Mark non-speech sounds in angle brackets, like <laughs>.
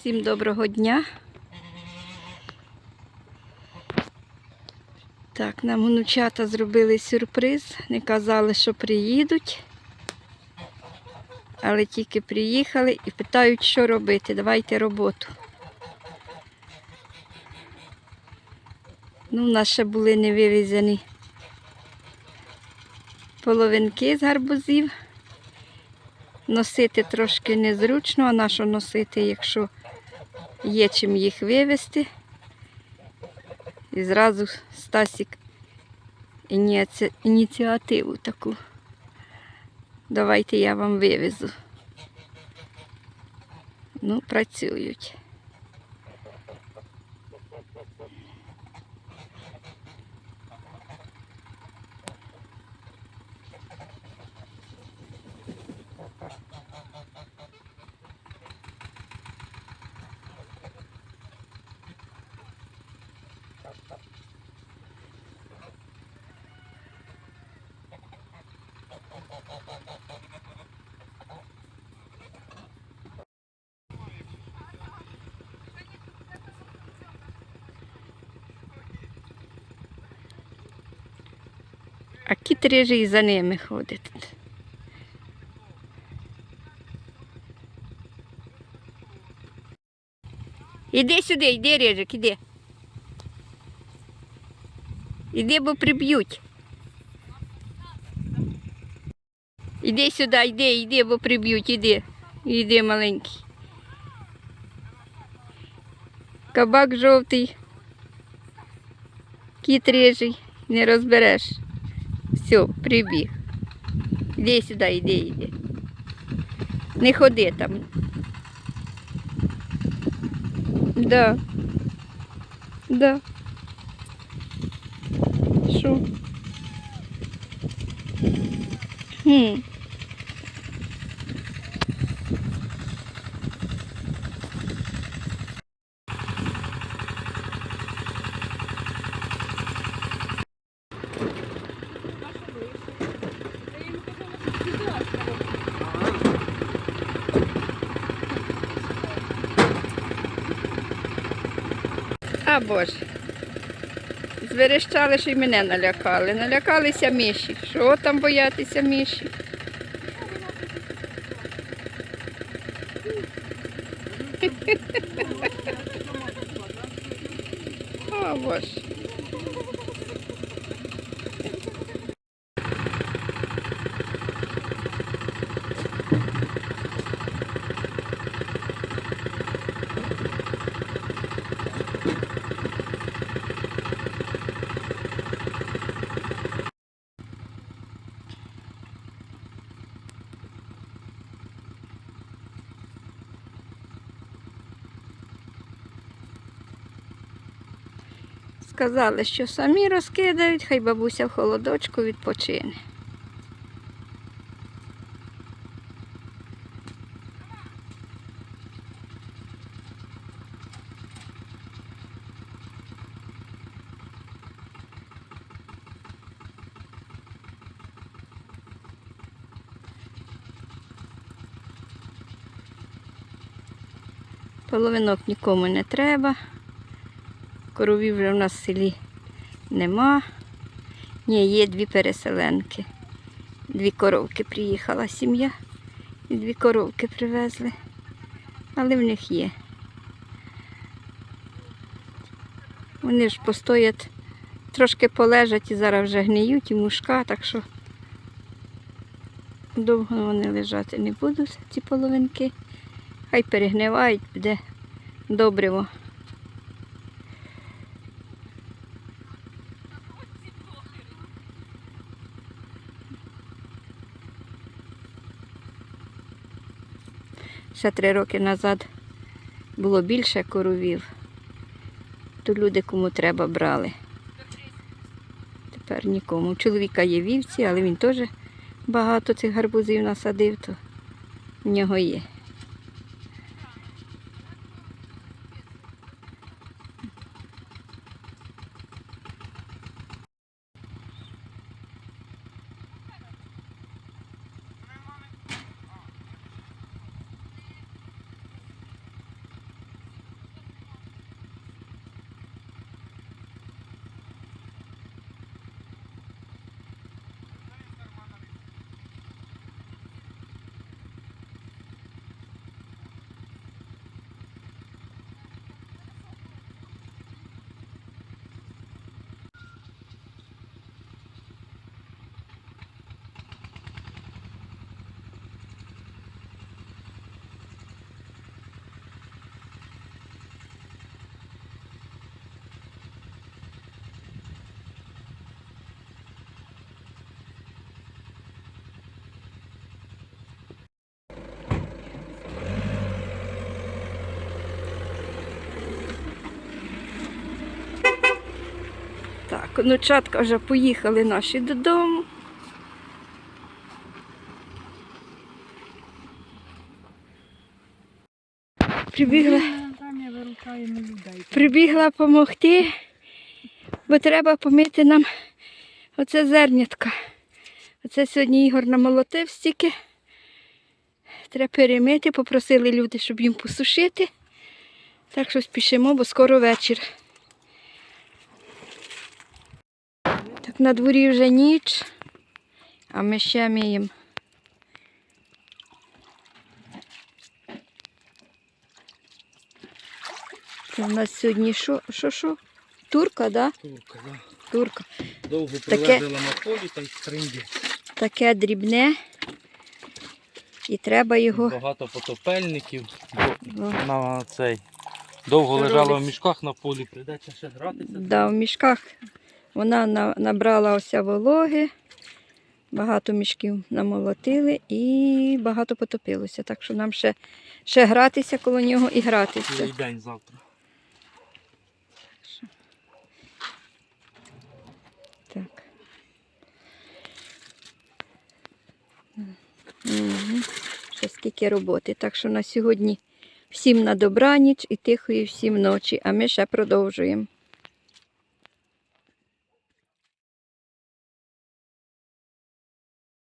Всім доброго дня. Так, нам внучата зробили сюрприз. Не казали, що приїдуть. Але тільки приїхали і питають, що робити. Давайте роботу. Ну, у нас ще були не вивезені половинки з гарбузів. Носити трошки незручно, а на що носити, якщо є чим їх вивезти. І зразу Стасік ініці... ініціативу таку. Давайте я вам вивезу. Ну, працюють. А кіт рижий за ними ходить. Іди сюди, йди, рижик, іди. Іди, бо приб'ють. Іди сюди, йди, йди, бо приб'ють, іди. Іди, маленький. Кабак жовтий. Кіт рижий, не розбереш. Все, прибіг. Іди сюди, іди, іди. Не ходи там. Да. Да. Що? Хм. А боже. Зверещали, що й мене налякали. Налякалися миші. Що там боятися миші? <laughs> О, боже. Сказали, що самі розкидають, хай бабуся в холодочку відпочине. Половинок нікому не треба. Коровів вже в нас в селі нема. Ні, є дві переселенки. Дві коровки приїхала сім'я. І дві коровки привезли. Але в них є. Вони ж постоять, трошки полежать і зараз вже гниють і мушка, так що довго вони лежати не будуть, ці половинки. Хай перегнивають, буде добриво. Ще три роки назад було більше коровів, то люди кому треба брали. Тепер нікому. У чоловіка є вівці, але він теж багато цих гарбузів насадив, то в нього є. Конучатка вже поїхали наші додому. Прибігла, прибігла допомогти, бо треба помити нам оце зернятка. Оце сьогодні Ігор намолотив стільки. Треба перемити, попросили люди, щоб їм посушити. Так що спішимо, бо скоро вечір. На дворі вже ніч, а ми ще миємо. Це в нас сьогодні що? Що, що? Турка, да? Турка, да. Турка. Довго Таке- на полі та й тринді. Таке дрібне. І треба його. Багато потопельників. О, На цей. Довго Що лежала в мішках на полі, прийдеться ще гратися. Да, в мішках вона набрала ося вологи, багато мішків намолотили і багато потопилося. Так що нам ще, ще гратися коло нього і гратися. Цілий день завтра. Так. Угу. Ще скільки роботи. Так що на сьогодні всім на добраніч і тихої всім ночі, а ми ще продовжуємо.